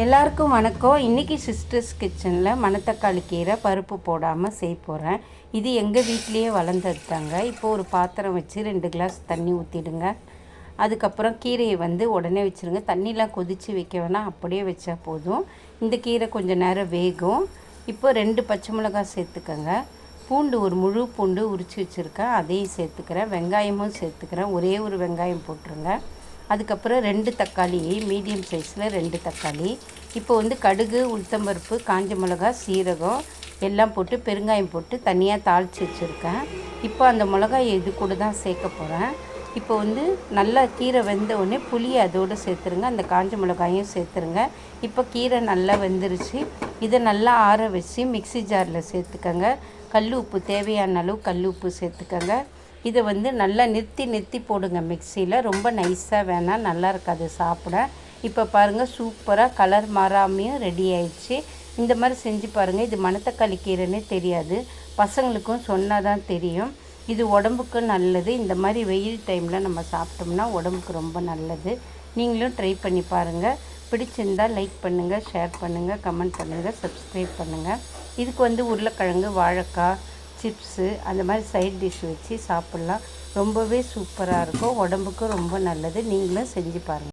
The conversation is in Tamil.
எல்லாருக்கும் வணக்கம். இன்றைக்கி சிஸ்டர்ஸ் கிச்சனில் மணத்தக்காளி கீரை பருப்பு போடாமல் செய்ய போகிறேன் இது எங்கள் வீட்லேயே வளர்ந்தது தாங்க இப்போது ஒரு பாத்திரம் வச்சு ரெண்டு கிளாஸ் தண்ணி ஊற்றிடுங்க அதுக்கப்புறம் கீரையை வந்து உடனே வச்சுருங்க. தண்ணிலாம் கொதித்து வைக்க வேணாம் அப்படியே வச்சா போதும். இந்த கீரை கொஞ்சம் நேரம் வேகும். இப்போ ரெண்டு பச்சை மிளகாய் சேர்த்துக்கோங்க. பூண்டு ஒரு முழு பூண்டு உரித்து வச்சுருக்கேன். அதையும் சேர்த்துக்கிறேன். வெங்காயமும் சேர்த்துக்கிறேன். ஒரே ஒரு வெங்காயம் போட்டுருங்க. அதுக்கப்புறம் ரெண்டு தக்காளி மீடியம் சைஸில் ரெண்டு தக்காளி. இப்போ வந்து கடுகு உளுத்தம்பருப்பு காஞ்ச மிளகா சீரகம் எல்லாம் போட்டு பெருங்காயம் போட்டு தனியாக தாளித்து வச்சுருக்கேன். இப்போ அந்த மிளகாய் இது கூட தான் சேர்க்க போகிறேன் இப்போ வந்து நல்லா கீரை வெந்த உடனே புளியை அதோடு சேர்த்துருங்க. அந்த காஞ்ச மிளகாயும் சேர்த்துருங்க. இப்போ கீரை நல்லா வெந்துருச்சு. இதை நல்லா ஆற வச்சு மிக்சி ஜாரில் சேர்த்துக்கங்க. கல் உப்பு தேவையான அளவு கல் உப்பு சேர்த்துக்கங்க. இதை வந்து நல்லா நிறுத்தி நிறுத்தி போடுங்க மிக்சியில் ரொம்ப நைஸாக வேணாம் நல்லா இருக்காது சாப்பிட. இப்போ பாருங்கள் சூப்பராக கலர் மாறாமையும் ரெடி ஆயிடுச்சு. இந்த மாதிரி செஞ்சு பாருங்கள் இது மணத்தக்காளி கீரைன்னே தெரியாது. பசங்களுக்கும் சொன்னால் தான் தெரியும். இது உடம்புக்கு நல்லது. இந்த மாதிரி வெயில் டைமில் நம்ம சாப்பிட்டோம்னா உடம்புக்கு ரொம்ப நல்லது. நீங்களும் ட்ரை பண்ணி பாருங்கள் பிடிச்சிருந்தால் லைக் பண்ணுங்கள் ஷேர் பண்ணுங்கள் கமெண்ட் பண்ணுங்கள் சப்ஸ்கிரைப் பண்ணுங்கள் இதுக்கு வந்து உருளைக்கிழங்கு வாழைக்காய் சிப்ஸு அந்த மாதிரி சைட் டிஷ் வச்சு சாப்பிட்லாம். ரொம்பவே சூப்பராக இருக்கும். உடம்புக்கும் ரொம்ப நல்லது. நீங்களும் செஞ்சு பாருங்கள்